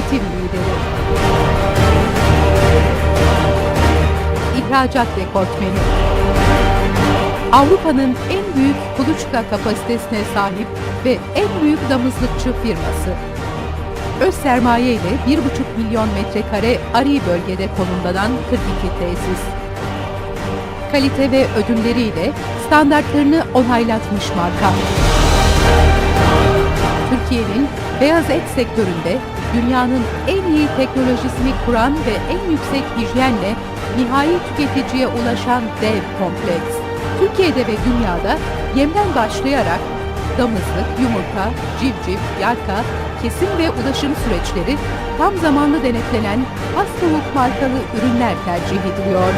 üretim lideri. İhracat rekortmeni. Avrupa'nın en büyük kuluçka kapasitesine sahip ve en büyük damızlıkçı firması. Öz sermaye ile 1,5 milyon metrekare Ari bölgede konumlanan 42 tesis. Kalite ve ödülleriyle standartlarını onaylatmış marka. Beyaz et sektöründe dünyanın en iyi teknolojisini kuran ve en yüksek hijyenle nihai tüketiciye ulaşan dev kompleks. Türkiye'de ve dünyada yemden başlayarak damızlık, yumurta, civciv, yarka, kesim ve ulaşım süreçleri tam zamanlı denetlenen Hastaluk markalı ürünler tercih ediliyor.